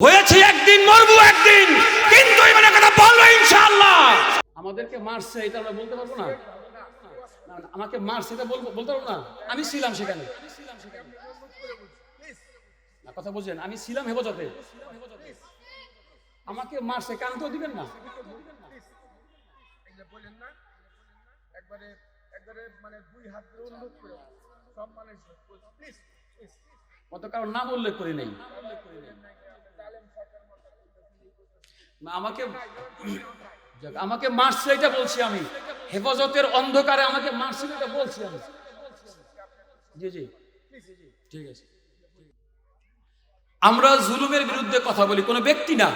হয়েছে একদিন মরবো একদিন। কিন্তু কথা বলব আমাদেরকে মারছে এটা আমরা বলতে পারব না? আমাকে মারছে এটা বলব বলতে পারব না? আমি ছিলাম সেখানে। কথা বুঝলেন আমি ছিলাম হেফাজতে। আমাকে মারছে কান তো দিবেন না? না একবারে একবারে মানে দুই হাত করে কত কারণ নাম উল্লেখ করি নাই। না, আমাকে যাক, আমাকে মারছে এটা বলছি আমি। হেফাজতের অন্ধকারে আমাকে মারছে এটা বলছি আমি। জি জি। ঠিক আছে। আমরা জুলুমের বিরুদ্ধে কথা বলি কোনো ব্যক্তি না।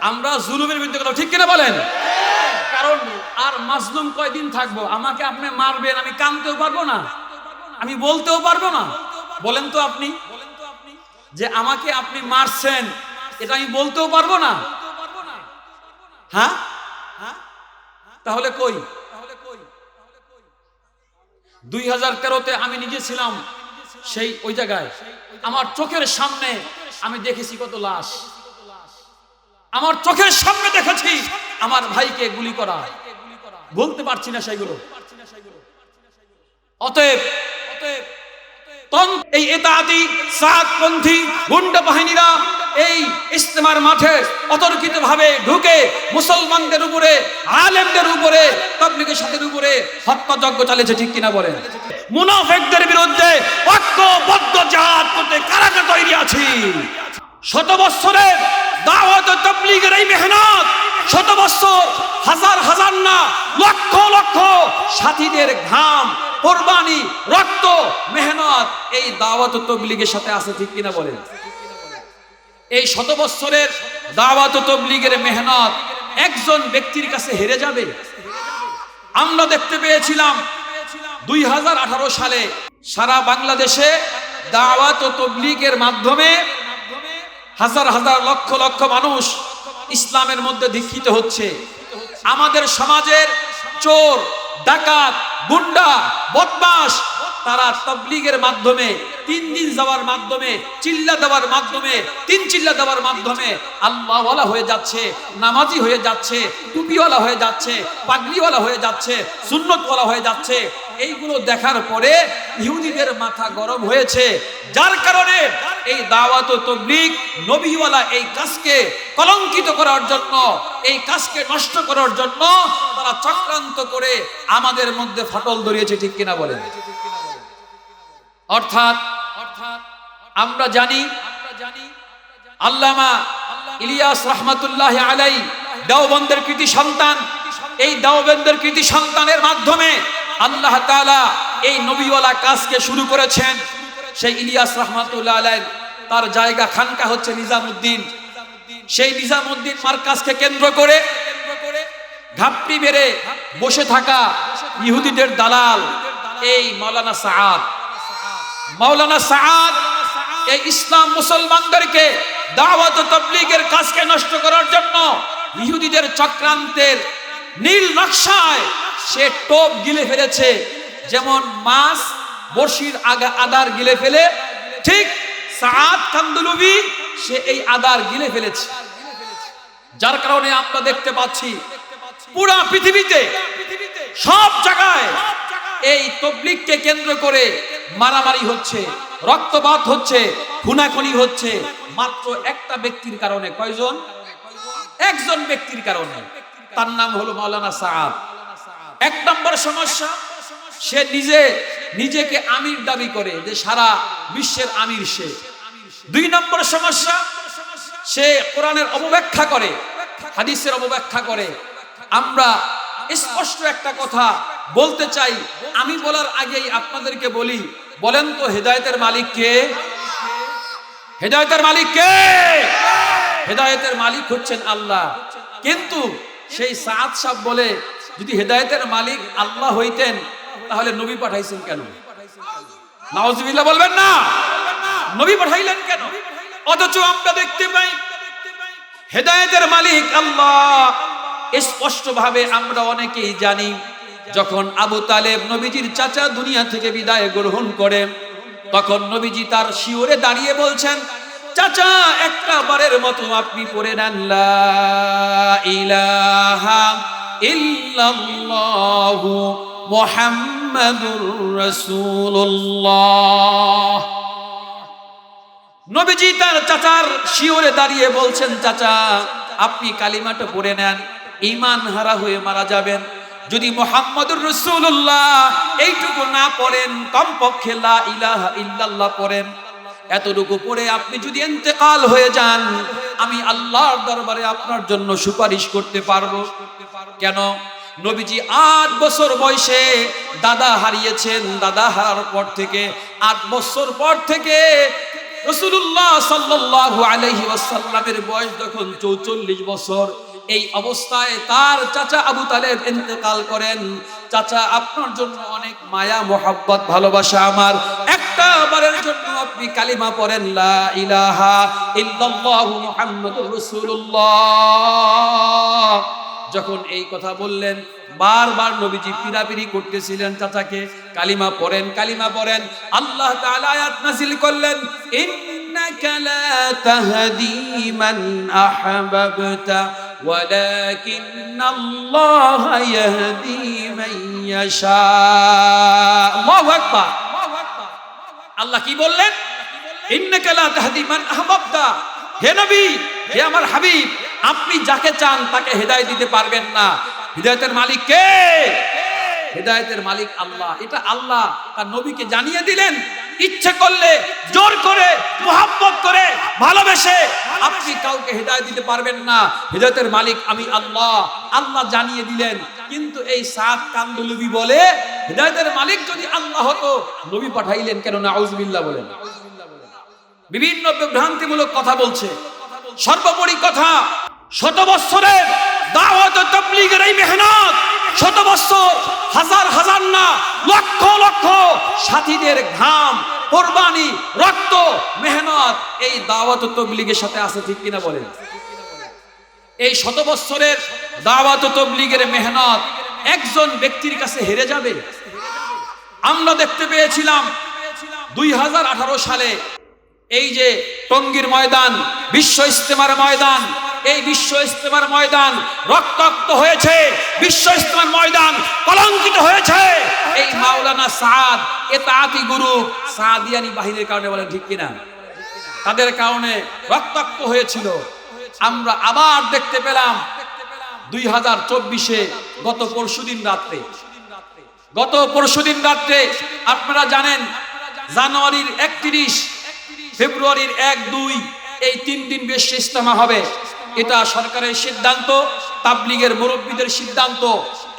আমরা জুলুমের বিরুদ্ধে কথা ঠিক কিনা বলেন? কারণ আর মাজলুম কয়দিন থাকব? আমাকে আপনি মারবেন আমি কানতেও পারব না। আমি বলতেও পারব না। বলেন তো আপনি। যে আমাকে আপনি মারছেন এটা আমি বলতেও পারব না। হ্যাঁ? তাহলে কই? দুই হাজার তেরোতে আমি নিজে ছিলাম সেই ওই জায়গায়। আমার চোখের সামনে আমি দেখেছি কত লাশ। আমার চোখের সামনে দেখেছি আমার ভাইকে গুলি করা। বলতে পারছি না সেইগুলো অতএব তন- এই এতাদি সাতপন্থী, গুন্ডা বাহিনীরা এই ইস্তেমার মাঠে অতর্কিত ভাবে ঢুকে মুসলমানদের উপরে, আলেমদের উপরে, তাবলিগের সাথে উপরে হত্যাযজ্ঞ চালিয়েছে, ঠিক কিনা বলেন? মুনাফেকদের বিরুদ্ধে ঐক্যবদ্ধ জাহাজ করতে কারাকে তৈরি আছি। শত বৎসরের দাওয়াত তাবলীগের এই মেহনত শত বৎসর হাজার হাজার না, লক্ষ লক্ষ সাথীদের ঘাম, কোরবানি, রক্ত, মেহনত, এই দাওয়াত তবলিগের সাথে আছে, ঠিক কিনা বলেন? এই শত বৎসরের দাওয়াত তবলিগের মেহনত একজন ব্যক্তির কাছে হেরে যাবে? আমরা দেখতে পেয়েছিলাম দুই হাজার আঠারো সালে সারা বাংলাদেশে দাওয়াত তবলিগের মাধ্যমে হাজার হাজার, লক্ষ লক্ষ মানুষ ইসলামের মধ্যে দীক্ষিত হচ্ছে। আমাদের সমাজের চোর, ডাকাত, গুন্ডা বদমাস তারা তবলিগের মাধ্যমে, তিন দিন যাওয়ার মাধ্যমে, চিল্লা দেওয়ার মাধ্যমে, তিন চিল্লা দেওয়ার মাধ্যমে আল্লাহওয়ালা হয়ে যাচ্ছে, নামাজি হয়ে যাচ্ছে, টুপিওয়ালা হয়ে যাচ্ছে পাগলিওয়ালা হয়ে যাচ্ছে, সুন্নতওয়ালা হয়ে যাচ্ছে। এইগুলো দেখার পরে ইহুদিদের মাথা গরম হয়েছে। যার কারণে এই দাওয়াত ও তবলিগ নবীওয়ালা এই কাজকে কলঙ্কিত করার জন্য, এই কাজকে নষ্ট করার জন্য তারা চক্রান্ত করে আমাদের মধ্যে ফাটল ধরিয়েছে, ঠিক কিনা বলেন? অর্থাৎ অর্থাৎ আমরা জানি জানি আল্লামা ইলিয়াস রহমাতুল্লাহ আলাই দেওবন্দের কৃতি সন্তান। এই দেওবন্দের কৃতি সন্তানের মাধ্যমে আল্লাহ তাআলা এই নবীওয়ালা কাজকে শুরু করেছেন। সেই ইলিয়াস রহমাতুল্লাহ আলাই তার জায়গা খানকা হচ্ছে নিজামুদ্দিন। সেই নিজামুদ্দিন মার্কাজকে কেন্দ্র করে ঘাপটি মেরে বসে থাকা ইহুদিদের দালাল এই মাওলানা সাআদ। মাওলানা সাআদ এই ইসলাম মুসলমানদেরকে দাওয়াত তাবলীগের কাজকে নষ্ট করার জন্য ইহুদিদের চক্রান্তের নীল নকশায় সে টোপ গিলে ফেলেছে। যেমন মাছ বর্ষির আগা আদার গিলে ফেলে, ঠিক সাআদ কান্দুলুবি সে এই আদার গিলে ফেলেছে। যার কারণে আমরা দেখতে পাচ্ছি পুরা পৃথিবীতে, সব জায়গায় এই তবলিগকে কেন্দ্র করে মারামারি হচ্ছে, রক্তপাত হচ্ছে, খুনাখুনি হচ্ছে। মাত্র একটা ব্যক্তির কারণে, কয়জন? একজন ব্যক্তির কারণে। তার নাম হলো মাওলানা সাহাব এক নম্বর সমস্যা, সে নিজে, নিজেকে আমির দাবি করে যে সারা বিশ্বের আমির সে। দুই নম্বর সমস্যা, সে কোরআনের অবব্যাখ্যা করে, হাদিসের অবব্যাখ্যা করে। আমরা স্পষ্ট একটা কথা বলতে চাই, আমি বলার আগেই আপনাদেরকে বলি, বলেন তো হেদায়েতের মালিক কে? হেদায়েতের মালিক কে? হেদায়েতের মালিক হচ্ছেন আল্লাহ। কিন্তু সেই সাদ সাহ বলে যদি হেদায়েতের মালিক আল্লাহ হইতেন, তাহলে নবী পাঠাইছেন কেন? নাওজবিল্লাহ বলবেন না। নবী পাঠাইলেন কেন? অথচ আমরা দেখতে পাই, হেদায়েতের মালিক আল্লাহ। স্পষ্ট ভাবে আমরা অনেকেই জানি, যখন আবু তালেব নবীজির চাচা দুনিয়া থেকে বিদায় গ্রহণ করে, তখন নবীজি তার শিওরে দাঁড়িয়ে বলছেন, চাচা, একটা বারের মতো আপনি পড়ে নেন, লা ইলাহা ইল্লাল্লাহু মুহাম্মাদুর রাসূলুল্লাহ। নবীজি তার চাচার শিওরে দাঁড়িয়ে বলছেন, চাচা, আপনি কালিমাটা পড়ে নেন ইমান হারা হয়ে মারা যাবেন। যদি মোহাম্মদুর রসুল্লাহ এইটুকু না পড়েন, কমপক্ষে লা ইলাহা ইল্লাল্লাহ পড়েন। এতটুকু পড়ে আপনি যদি ইন্তেকাল হয়ে যান, আমি আল্লাহর দরবারে আপনার জন্য সুপারিশ করতে পারব। কেন? নবীজি আট বছর বয়সে দাদা হারিয়েছেন, দাদা হারার পর থেকে আট বছর পর থেকে রসুল্লাহ সাল্লাল্লাহু আলাইহি ওয়াসাল্লামের বয়স যখন চৌচল্লিশ বছর, এই অবস্থায় তার চাচা আবু তালেব ইন্তেকাল করেন। চাচা, আপনার জন্য অনেক মায়া, মোহাব্বত, ভালোবাসা আমার। একটা বারের জন্য আপনি কালিমা পড়েন ইলাহা ইল্লাল্লাহু মুহাম্মাদুর রাসূলুল্লাহ। যখন এই কথা বললেন, বারবার নবীজি পিরাপিরি করতেছিলেন চাচাকে, কালিমা পড়েন কালিমা পড়েন। আল্লাহ তাআলা আয়াত নাযিল করলেন, ইন্নাকা লা তাহদি মান আহবাবতা, ওয়ালাকিন্নাল্লাহ ইয়াহদি মান ইয়াশা। আল্লাহু আকবার। আল্লাহ কি বললেন? ইন্নাকা লা তাহদি মান আহবাবতা, হে নবী, হে আমার হাবিব আপনি যাকে চান তাকে হেদায়েত দিতে পারবেন না। হিদায়তের মালিক কে? হেদায়তের মালিক আল্লাহ। এটা আল্লাহ। তার নবীকে জানিয়ে দিলেন, ইচ্ছে করলে, জোর করে, মোহাব্বত করে, ভালোবেসে আপনি কাউকে হেদায়ত দিতে পারবেন না। হেদায়তের মালিক আমি আল্লাহ। আল্লাহ জানিয়ে দিলেন, কিন্তু এই সাত কান্দুলুবি বলে, হেদায়তের মালিক যদি আল্লাহ হতো, নবী পাঠাইলেন কেন? না আউজবিল্লাহ বলেন। বিভিন্ন বিভ্রান্তিমূলক কথা বলছে। সর্বোপরি কথা শত বৎসরের দাওয়াত তাবলীগের এই মেহনত শত বৎসর হাজার হাজার না, লক্ষ লক্ষ সাথীদের ঘাম, কোরবানি, রক্ত, মেহনত এই দাওয়াত তাবলীগের সাথে আছে ঠিক কিনা বলেন? এই শত বৎসরের দাওয়াত তাবলীগের মেহনত একজন ব্যক্তির কাছে হেরে যাবে? আমরা দেখতে পেয়েছিলাম দুই হাজার আঠারো সালে এই যে টঙ্গীর ময়দান, বিশ্ব ইস্তেমার ময়দান এই বিশ্ব ইস্তেমার ময়দান রক্তাক্ত হয়েছে। বিশ্ব ইস্তেমার ময়দান কলঙ্কিত হয়েছে। এই মাওলানা সাদ, এতাতি গুরু সাদিয়ানি বাহিনীর কারণে বলেন, ঠিক কিনা? তাদের কারণে রক্তাক্ত হয়েছিল। আমরা আবার দেখতে পেলাম দুই হাজার চব্বিশে গত পরশুদিন রাত্রে। গত পরশুদিন রাত্রে আপনারা জানেন, জানুয়ারির একত্রিশ, ফেব্রুয়ারির এক দুই, এই তিন দিন বেশ ইস্তেমা হবে। এটা সরকারের সিদ্ধান্ত, তাবলিগের মুরব্বীদের সিদ্ধান্ত।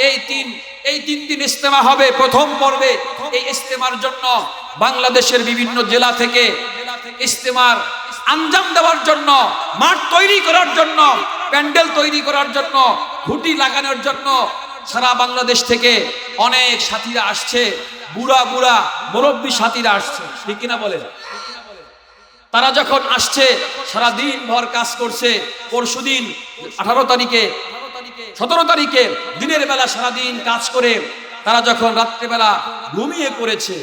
এই তিন এই তিন দিন ইস্তেমা হবে প্রথম পর্বে। এই ইস্তেমার জন্য বাংলাদেশের বিভিন্ন জেলা থেকে ইস্তেমার আঞ্জাম দেওয়ার জন্য, মাঠ তৈরি করার জন্য, প্যান্ডেল তৈরি করার জন্য খুঁটি লাগানোর জন্য সারা বাংলাদেশ থেকে অনেক সাথীরা আসছে। বুড়া বুড়া মুরব্বী সাথীরা আসছে। ঠিক কিনা বলেন? তারা যখন আসছে, সারা দিন ভর কাজ করছে, পরশু দিন, আঠারো তারিখে, সতেরো তারিখে, দিনের বেলা সারাদিন কাজ করে, তারা যখন রাত্রিবেলা ঘুমিয়ে পড়েছে,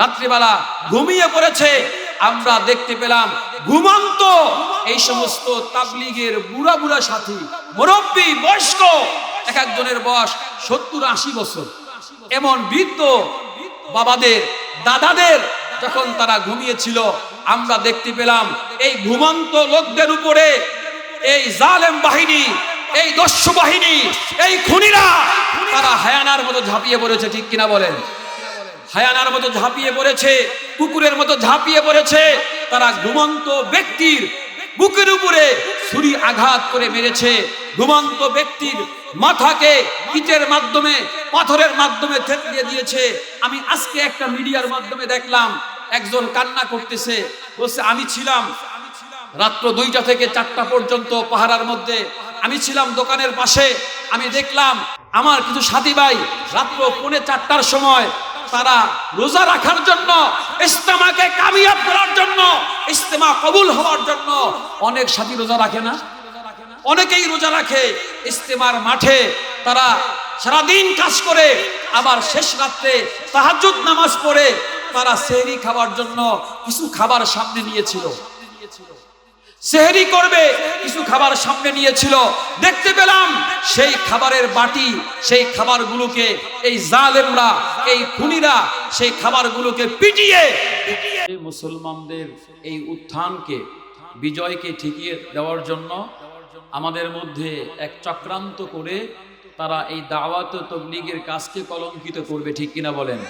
রাত্রিবেলা ঘুমিয়ে পড়েছে, আমরা দেখতে পেলাম ঘুমন্ত এই সমস্ত তাবলিগের বুড়া বুড়া সাথী, মুরব্বী, বয়স্ক, এক একজনের বয়স সত্তর আশি বছর। এমন বৃদ্ধ বাবাদের, দাদাদের যখন তারা ঘুমিয়েছিল আমরা দেখতে পেলাম এই ঘুমন্ত লোকদের উপরে এই জালেম বাহিনী, এই দস্যু বাহিনী, এই খুনিরা, তারা হায়ানার মতো ঝাঁপিয়ে পড়েছে, ঠিক কিনা বলেন? হায়ানার মতো ঝাঁপিয়ে পড়েছে, কুকুরের মতো ঝাঁপিয়ে পড়েছে, তারা ঘুমন্ত ব্যক্তির বুকের উপরে ছুরি আঘাত করে মেরেছে। ঘুমন্ত ব্যক্তির মাথাকে ইটের মাধ্যমে, পাথরের মাধ্যমে থেতলিয়ে দিয়েছে। আমি আজকে একটা মিডিয়ার মাধ্যমে দেখলাম একজন কান্না করতেছে, বলছে, আমি ছিলাম রাত্র দুইটা থেকে চারটা পর্যন্ত পাহারার মধ্যে। আমি ছিলাম দোকানের পাশে। আমি দেখলাম আমার কিছু সাথী ভাই রাত্র পৌনে চারটার সময় তারা রোজা রাখার জন্য ইস্তেমাকে কামিয়াব করার জন্য ইস্তেমা কবুল হওয়ার জন্য অনেক সাথী রোজা রাখে না? অনেকেই রোজা রাখে। ইস্তেমার মাঠে তারা সারাদিন কাজ করে, আবার শেষ রাত্রে তাহাজ্জুদ নামাজ পড়ে তারা সেহরি খাওয়ার জন্য কিছু খাবার সামনে নিয়েছিল। সেহরি করবে, কিছু খাবার সামনে নিয়েছিল। দেখতে পেলাম সেই খাবারের বাটি, সেই খাবারগুলোকে এই জালেমরা, এই খুনিরা সেই খাবারগুলোকে পিটিয়ে মুসলমানদের এই উত্থানকে, বিজয়কে ঠিকিয়ে দেওয়ার জন্য আমাদের মধ্যে এক চক্রান্ত করে তারা এই দাওয়াত তবলিগের কাজকে কলঙ্কিত করবে, ঠিক কিনা বলেন?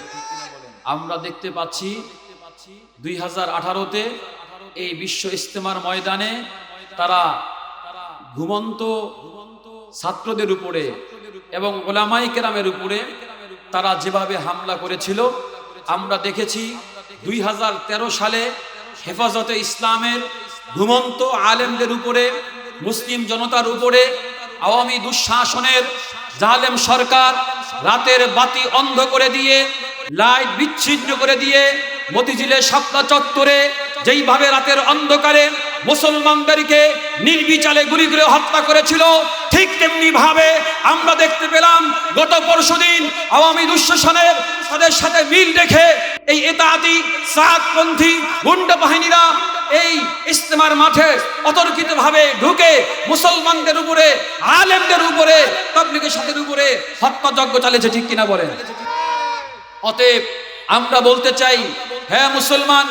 আমরা দেখতে পাচ্ছি দুই হাজার আঠারোতে এই বিশ্ব ইস্তেমার ময়দানে তারা ঘুমন্ত ছাত্রদের উপরে এবং ওলামাই কেরামের উপরে তারা যেভাবে হামলা করেছিল, আমরা দেখেছি দুই হাজার তেরো সালে হেফাজতে ইসলামের ঘুমন্ত আলেমদের উপরে, মুসলিম জনতার উপরে, আওয়ামী দুঃশাসনের জালেম সরকার রাতের বাতি অন্ধ করে দিয়ে লাইট বিচ্ছিন্ন করে দিয়ে মতিঝিলের সাপ্তা চত্বরে যেইভাবে রাতের অন্ধকারে মুসলমানদেরকে নির্বিচারে গুলি করে হত্যা করেছিল, ঠিক তেমনি ভাবে আমরা দেখতে পেলাম গত পরশুদিন আওয়ামী দুঃশাসনের তাদের সাথে মিল রেখে এই এতাতি সাতপন্থী গুন্ডা বাহিনীরা এই ইস্তেমার মাঠে অতর্কিত ভাবে ঢুকে মুসলমানদের উপরে, আলেমদের উপরে, তবলিগের সাথে উপরে হত্যাযজ্ঞ চালিয়েছে, ঠিক কিনা বলেন? অতএব আমরা বলতে চাই হ্যাঁ মুসলমান,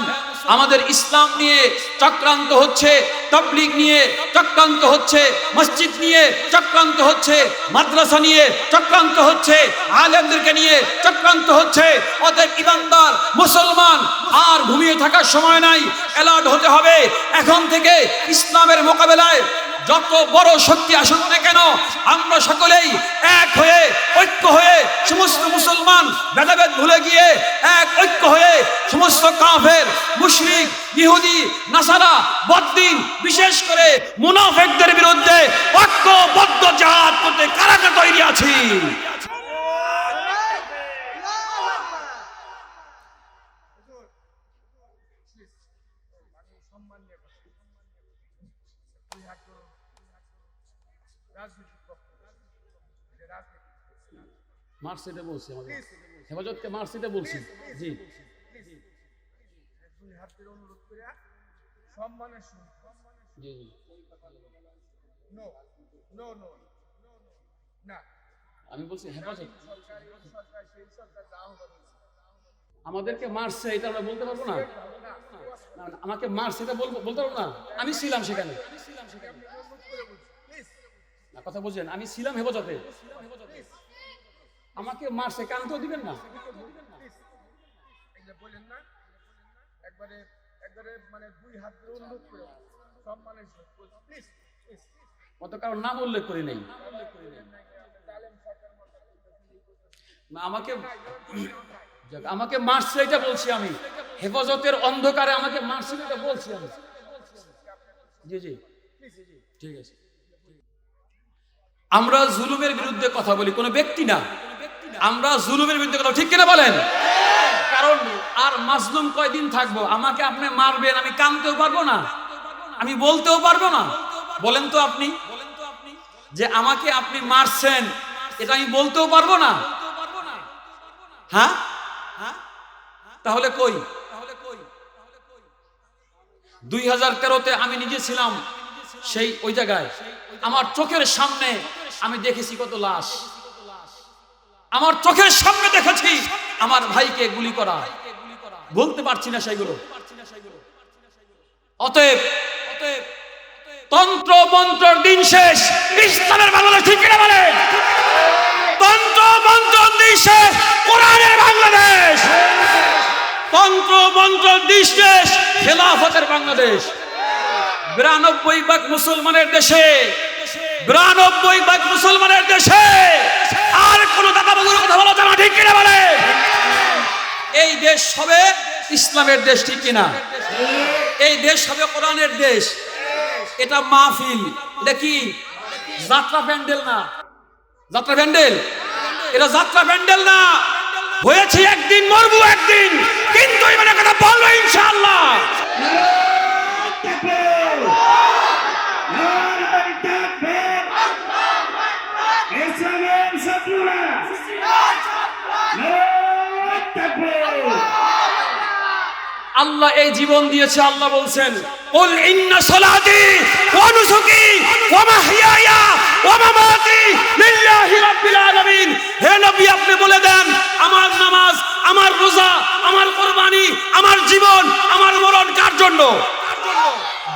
আমাদের ইসলাম নিয়ে চক্রান্ত হচ্ছে, তবলিগ নিয়ে চক্রান্ত হচ্ছে, মসজিদ নিয়ে চক্রান্ত হচ্ছে, মাদ্রাসা নিয়ে চক্রান্ত হচ্ছে, আলেমদেরকে নিয়ে চক্রান্ত হচ্ছে। অতএব ইমানদার, মুসলমান, আর ঘুমিয়ে থাকার সময় নাই, অ্যালার্ট হতে হবে। এখন থেকে ইসলামের মোকাবেলায় যত বড় শক্তি আসুক না কেন, আমরা সকলেই এক হয়ে, ঐক্য হয়ে সমস্ত মুসলমান ভেদাভেদ ভুলে গিয়ে এক ঐক্য হয়ে সমস্ত কাফের, মুশরিক, ইহুদি, নাসারা, বদ্দিন, বিশেষ করে মুনাফেকদের বিরুদ্ধে ঐক্যবদ্ধ জাহাজ করতে কারাকে তৈরি আছি আমি সম্মান নিয়ে কথা বলছি। দুই হাত করুন রাজনৈতিক বক্তব্য এটা রাজনীতি মার্কসিটে বলছি আমাদের। হেফাজতকে মার্কসিটে বলছি। জি। দুই অনুরোধ করে সম্মানের জি জি। নো নো নো না। আমি বলছি হেফাজত। আমাদেরকে মারছে এটা আমরা বলতে পারব না? আমাকে মারছে এটা বলব বলতে পারব না? আমি ছিলাম সেখানে। না কথা বুঝলেন। আমি ছিলাম হেফাজতে। আমাকে মারছে কেন তো দিবেন না। বলেন না। একবারে একবারে মানে দুই অনুরোধ করে। প্লিজ কত কারণ নাম উল্লেখ করি নাই। আমাকে আমাকে মারছে এটা বলছি আমি। হেফাজতের অন্ধকারে আমাকে মারছে এটা বলছি আমি। জি জি। ঠিক আছে। আমরা জুলুমের বিরুদ্ধে কথা বলি। কোনো ব্যক্তি না। আমরা জুলুমের বিরুদ্ধে কথা ঠিক কিনা বলেন? কারণ আর মাজলুম কয়দিন থাকব? আমাকে আপনি মারবেন আমি কানতেও পারব না। আমি বলতেও পারব না। বলেন তো আপনি যে আমাকে আপনি মারছেন এটা আমি বলতেও পারব না। হ্যাঁ? তাহলে কই তাহলে কই? দুই হাজার তেরোতে আমি নিজে ছিলাম সেই ওই জায়গায়। আমার চোখের সামনে আমি দেখেছি কত লাশ। আমার চোখের সামনে দেখেছি, আমার ভাইকে গুলি করা। বলতে পারছি না সেইগুলো অতএব অতএব তন্ত্র মন্ত্র দিন শেষ। ইসলামের বাংলাদেশ ঠিক কিনা বলে? তন্ত্র মন্ত্রর দিন শেষ, কোরআনের বাংলাদেশ। তন্ত্র মন্ত্র দিন শেষ, খেলাফতের বাংলাদেশ। বিরানব্বই ভাগ মুসলমানের দেশে, বিরানব্বই ভাগ মুসলমানের দেশে আর কোন দাদা বাবুর কথা বলা যাবে না, ঠিক কিনা বলে? এই দেশ হবে ইসলামের দেশ ঠিক কিনা? এই দেশ হবে কোরআনের দেশ। এটা মাহফিল। এটা কি? যাত্রা প্যান্ডেল না? যাত্রা প্যান্ডেল? এটা যাত্রা প্যান্ডেল না। হয়েছে একদিন মরবো একদিন। কিন্তু মানে কথা বলব ইনশাআল্লাহ। আল্লাহ এই জীবন দিয়েছে, আল্লাহ বলছেন কুল ইন্না সালাতি ওয়া নুসুকি ওয়া মাহইয়ায়া ওয়া মামাতি লিল্লাহি রাব্বিল আলামিন। হে নবী, আপনি বলে দেন, আমার নামাজ, আমার রোজা, আমার কুরবানি, আমার জীবন, আমার মরণ কার জন্য?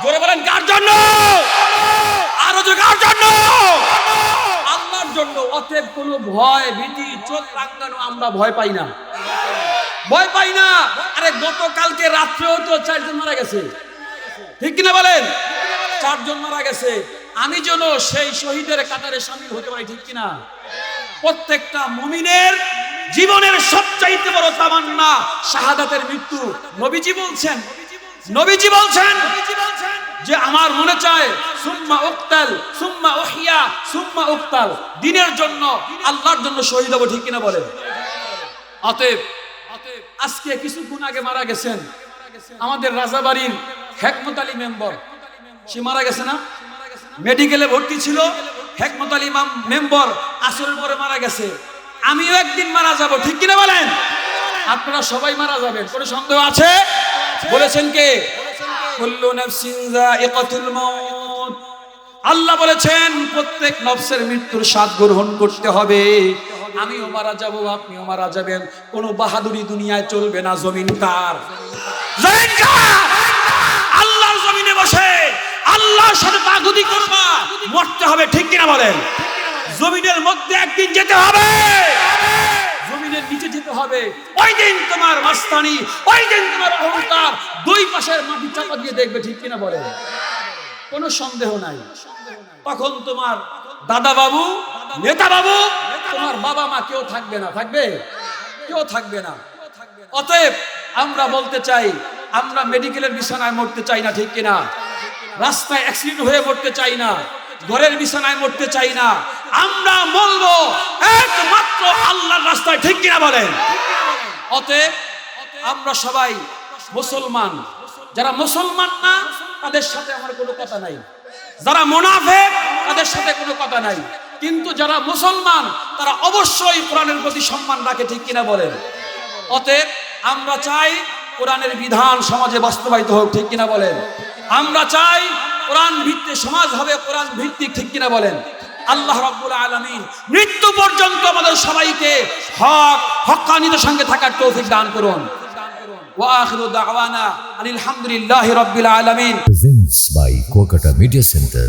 জোরে বলেন, কার জন্য? আরও যে কার জন্য? আল্লাহর জন্য। অতএব কোনো ভয়, ভীতি, চোখ রাঙানো আমরা ভয় পাই না। ভয় পাই না। আরে, গতকালকে রাত্রেও তো চারজন মারা গেছে। ঠিক কিনা বলেন? চারজন মারা গেছে। আমি যেন সেই শহীদের কাতারে সামিল হতে পারি, ঠিক কিনা? প্রত্যেকটা মমিনের জীবনের সবচাইতে বড় তামান্না শাহাদাতের মৃত্যু। নবীজি বলছেন নবীজি বলছেন যে আমার মনে চায়, সুম্মা উক্তাল, সুম্মা ওহিয়া সুম্মা উক্তাল। দিনের জন্য, আল্লাহর জন্য শহীদ হব, ঠিক কিনা বলেন? অতএব আজকে কিছুক্ষণ আগে মারা গেছেন আমাদের রাজাবাড়ির হেকমত আলী মেম্বার। সে মারা গেছে না? মেডিকেলে ভর্তি ছিল, হেকমত আলী মেম্বার আসরের পরে মারা গেছে। আমিও একদিন মারা যাব, ঠিক কিনা বলেন? আপনারা সবাই মারা যাবেন, কোনো সন্দেহ আছে? বলেছেন কে? কুল্লু নাফসিন যায়িকাতুল মাউত। আল্লাহ বলেছেন, প্রত্যেক নফসের মৃত্যুর স্বাদ গ্রহণ করতে হবে। আমিও মারা যাব আপনিও মারা যাবেন। কোনো বাহাদুরি দুনিয়ায় চলবে না, জমিন কার? আল্লাহর জমিনে বসে, আল্লাহর সাথে তাগুদি করবা, মরতে হবে, ঠিক কিনা বলেন? জমিনের মধ্যে একদিন যেতে হবে। জমিনের নিচে যেতে হবে। ওই দিন তোমার মাস্তানি, ওই দিন তোমার অহংকার, দুই পাশের মাটি চাপা দিয়ে দেখবে, ঠিক কিনা বলেন? কোনো সন্দেহ নাই। তখন তোমার দাদা বাবু নেতা বাবু তোমার বাবা মা কেউ থাকবে না, থাকবে? কেউ থাকবে না। অতএব আমরা বলতে চাই, আমরা মেডিকেলের বিছানায় মরতে চাই না, ঠিক কিনা? রাস্তায় অ্যাক্সিডেন্ট হয়ে মরতে চাই না, ঘরের বিছানায় মরতে চাই না। আমরা বলব একমাত্র আল্লাহর রাস্তায়, ঠিক কিনা বলেন? অতএব আমরা সবাই মুসলমান। যারা মুসলমান না, তাদের সাথে আমার কোনো কথা নাই। যারা মুনাফেক, তাদের সাথে কোনো কথা নাই। কিন্তু যারা মুসলমান, তারা অবশ্যই কোরআনের প্রতি সম্মান রাখে, ঠিক কিনা বলেন? অতএব আমরা চাই কোরআনের বিধান সমাজে বাস্তবায়িত হোক, ঠিক কিনা বলেন? আমরা চাই কোরআন ভিত্তিক সমাজ হবে, কোরআন ভিত্তিক, ঠিক কিনা বলেন? আল্লাহ রাব্বুল আলামিন মৃত্যু পর্যন্ত আমাদের সবাইকে হক হক্কানিদের সঙ্গে থাকার তৌফিক দান করুন। ওয়া আখিরু দাওয়ানা আনিল হামদুলিল্লাহি রাব্বিল আলামিন। Presents by Kuakata media centre